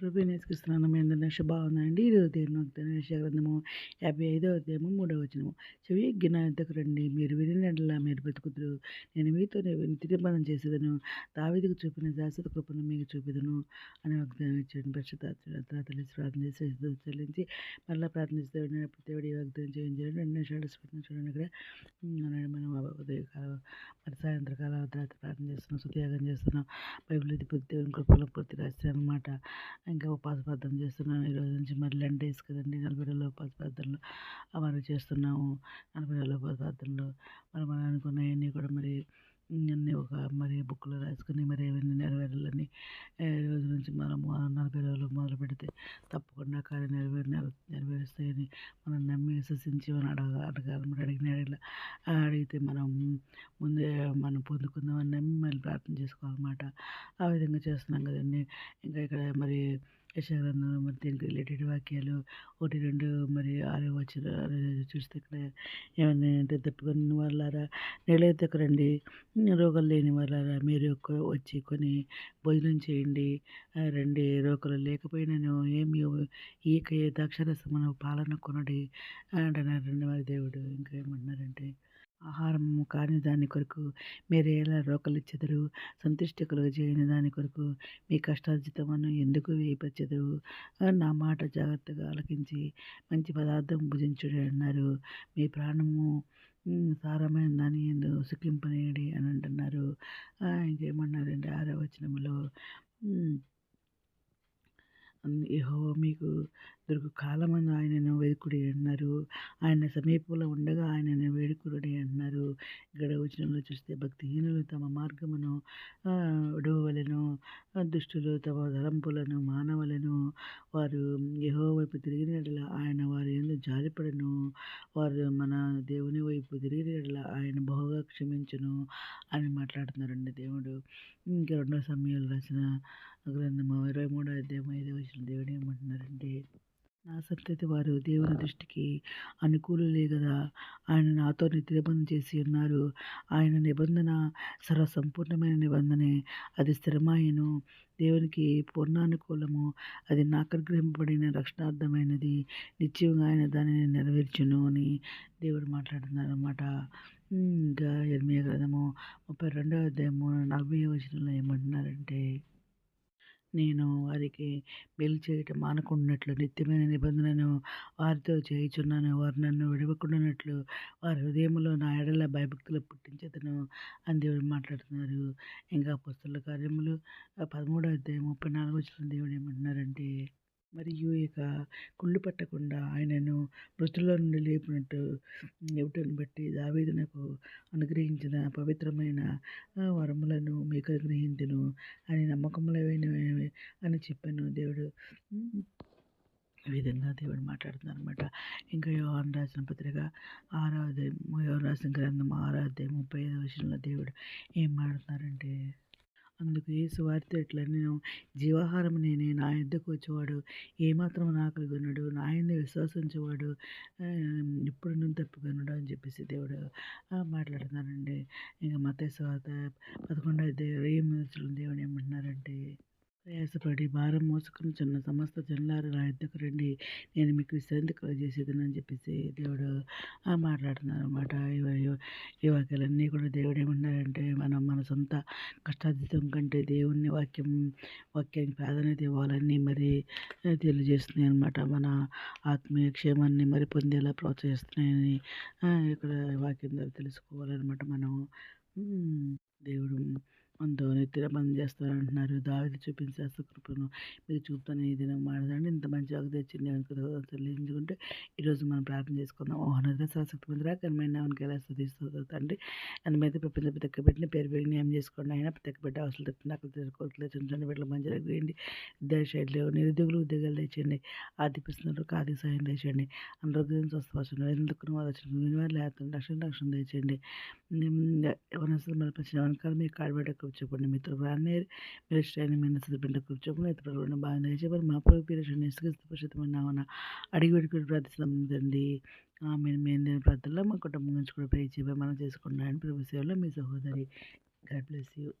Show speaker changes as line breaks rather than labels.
ప్రభు నేర్చుకున్నాను మీ అందరి నక్ష బాగుందండి ఈరోజు దేవుని వాగ్దాన గ్రంథము యాభై ఐదో అధ్యాయము మూడవ వచనము. చెవి గిన్న ఎద్దకు రండి. మీరు వినినట్లా మీరు బ్రతుకుతురు నేను మీతో తిరుబంధం చేసేదను. దావిదికి చూపిన శాశ్వత కృపను మీకు చూపిదను అని వాగ్దానం ఇచ్చాడు. పరిశుద్ధ తెలిసి ప్రార్థన చేసి చెల్లించి మళ్ళీ ప్రార్థిస్తే దేవుడి వాగ్దానం చేయించాడు రెండు నిమిషాలు చూడండి ఇక్కడ మనం ఉదయకాలం మరి సాయంత్రకాలం తర్వాత ప్రార్థన చేస్తున్నాం సుత్యాగం చేస్తున్నాం. బైబిల్ ఇది దేవుని కృపలో పూర్తి రాశాను అనమాట ఇంకా ఉపాస చేస్తున్నాను. ఈరోజు నుంచి మరి లెన్ డేస్ కదండి నలభై రోజుల ఉపాస ప్రార్థనలు చేస్తున్నాము. నలభై రోజుల ఉపాస మరి మనం అనుకున్నవన్నీ కూడా మరి అన్నీ ఒక మరి బుక్లో రాసుకుని మరి ఏమైనా నెరవేరాలని రోజు నుంచి మనము నలభై రోజులు మొదలు పెడితే తప్పకుండా కార్యం నెరవేరు నెరవేరుస్తాయని మనం నమ్మి విశ్వసించి మనం అడగ అడగాలన్నమాట అడిగిన అడిగిన అడిగితే మనం ముందే మనం పొందుకుందామని నమ్మి మళ్ళీ ప్రార్థన చేసుకోవాలన్నమాట. ఆ విధంగా చేస్తున్నాం కదండి. ఇంకా ఇక్కడ మరి యశగ్రంథంలో మరి దీనికి రిలేటెడ్ వాక్యాలు ఒకటి రెండు మరి ఆరు వచ్చిన చూస్తే ఇక్కడ ఏమన్నా అంటే తప్పుకొని వాళ్ళారా? రండి రోగాలు లేని వాళ్ళారా? మీరు వచ్చి కొని భోజనం చేయండి. రండి రోగాలు లేకపోయినాను ఏమి ఈక మనం పాలన కొనడి అంటున్నారండి మరి దేవుడు ఇంకా ఏమంటున్నారంటే ఆహారము కాని దాని కొరకు మీరు ఎలా రోకలిచ్చెదరు? సంతుష్టి కలుగజేయని దాని కొరకు మీ కష్టార్జితమును ఎందుకు వేయపరిచెదరు నా మాట జాగ్రత్తగా ఆలకించి మంచి పదార్థం భుజించుడి అన్నారు. మీ ప్రాణము సారమైన దాని ఎందు సుఖింపనేయడి అని అంటున్నారు. ఇంకేమన్నారండి ఆరో వచనములో యెహోవా మీకు దొరుకు కాలమందు ఆయనను వేడుకుడి అన్నారు. ఆయన సమీపంలో ఉండగా ఆయనను వేడుకురుడి అన్నారు. ఇక్కడ వచనంలో చూస్తే భక్తిహీనులు తమ మార్గమును ఉడవలను దుష్టులు తమ తలంపులను మానవలను వారు యహో వైపు తిరిగిన ఆయన వారి ఎందు జారిపడను. వారు మన దేవుని వైపు తిరిగిన ఆయన బహుగా క్షమించను అని మాట్లాడుతున్నారండి దేవుడు. ఇంకా రెండో సమయాలు రాసిన గ్రంథము ఇరవై మూడో అధ్యాయం ఐదో వచ్చిన దేవుడు ఏమంటున్నారంటే నా సంతతి వారు దేవుని దృష్టికి అనుకూలులే కదా ఆయన నాతో నిబంధన చేసి ఉన్నారు. ఆయన నిబంధన సర్వ సంపూర్ణమైన నిబంధనే. అది స్థిరమాయను. దేవునికి పూర్ణానుకూలము. అది నాకగ్రహింపబడిన రక్షణార్థమైనది. నిత్యంగా ఆయన దానిని నెరవేర్చును అని దేవుడు మాట్లాడుతున్నారు అన్నమాట ఇంకా ఎనిమిది గ్రంథము ముప్పై రెండవ అధ్యాయము నలభై వచనంలో ఏమంటున్నారంటే నేను వారికి మేలు చేయటం మానకుండానట్లు నిత్యమైన నిబంధనను వారితో చేయుచున్నాను. వారు నన్ను విడవకుండానట్లు వారి హృదయంలో నా ఎడల భయభక్తులు పుట్టించేతను అని దేవుడు మాట్లాడుతున్నారు. ఇంకా పుస్తల కార్యములు పదమూడో అధ్యాయం ముప్పై నాలుగు వచ్చిన దేవుడు ఏమంటున్నారంటే మరియు ఇక కుళ్ళు పట్టకుండా ఆయనను మృతుల నుండి లేపినట్టు ఇవ్వటను బట్టి దావీదునకు అనుగ్రహించిన పవిత్రమైన వరములను మీకు అనుగ్రహించును అని నమ్మకములైన అని చెప్పాను. దేవుడు ఈ విధంగా దేవుడు మాట్లాడుతున్నారు అనమాట ఇంకా యోహాన్ రాసిన పత్రిక ఆరో అధ్యాయం యోహాన్ రాసిన గ్రంథం ఆరో అధ్యాయం ముప్పై ఐదు విషయంలో దేవుడు ఏం మాట్లాడుతున్నారంటే అందుకు యేసు వారితో ఇట్లా నేను జీవాహారం నేనే నా యుద్ధకు వచ్చేవాడు ఏమాత్రం నాకు కొనడు నా యందు విశ్వాసించేవాడు ఇప్పుడు నేను తప్పుకొనడు అని చెప్పేసి దేవుడు మాట్లాడుతున్నారండి ఇంకా మత స్వాత పదకొండవ దేవుడు ఏమంటున్నారంటే ప్రయాసపడి భారం చిన్న సమస్త జనులారు నా యుద్ధకు రండి. నేను మీకు విశ్రాంతి కలుగజేసేదనని చెప్పేసి దేవుడు మాట్లాడుతున్నారు అనమాట ఈ వాక్యాలన్నీ కూడా దేవుడు ఏమన్నారంటే మనం మన సొంత కష్టాతీతం కంటే దేవుని వాక్యం వాక్యానికి ప్రాధాన్యత ఇవ్వాలని మరి తెలియజేస్తున్నాయి అనమాట మన ఆత్మీయ క్షేమాన్ని మరి పొందేలా ప్రోత్సహిస్తున్నాయని ఇక్కడ వాక్యం ద్వారా తెలుసుకోవాలన్నమాట మనం. దేవుడు మనతో బంద్ పని చేస్తారంటున్నారు. దావిది చూపించే కృపను మీరు చూపుతాను ఈ దినం మాడదండి ఇంత మంచి వాకు తెచ్చింది చెల్లించుకుంటే ఈరోజు మనం ప్రార్థన చేసుకుందాం. ఓహనద సరస్వతి పొందిరా కనమైన నామనికి ఎలా స్థుతిస్తుంది అందుమైతే ప్రపంచ ప్రతి పెట్టిన పేరు పెరిగి న్యాయం చేసుకోండి అయినా ప్రతి బిడ్డ అవసరం తప్పింది అక్కడ తెలుసుకోవట్లేదు చిన్న చిన్న బిడ్డలు మంచిగా వేయండి విద్యాశాఖలు నిరుద్యోగులు ఉద్యోగాలు తెచ్చండి. ఆర్థిక ప్రశ్నలకు ఆర్థిక సహాయం తెచ్చండి. అనారోగ్యం స్వస్థపరచండి. ఎందుకు వాళ్ళు లేకుండా రక్షణ రక్షణ తెచ్చండి. ఎవరైనా మళ్ళీ వెనకాల మీ చెప్పండి కూర్చోకండి. మీతో వారినేరు మీరు శ్రేణి మీద సిద్ధపడిన కూర్చోకుండా ఇతర ఇతరులు బాగా దయచేవారు మా ప్రభు పేరు పరిశుద్ధమైన అడిగి పెట్టుకుని ప్రార్థిస్తాం తండ్రి. ఆమె మేము ప్రార్థనలో మా కుటుంబం నుంచి కూడా పే చేయమని మనం చేసుకున్నాను ప్రభు సేవలో మీ సహోదరి. God bless you.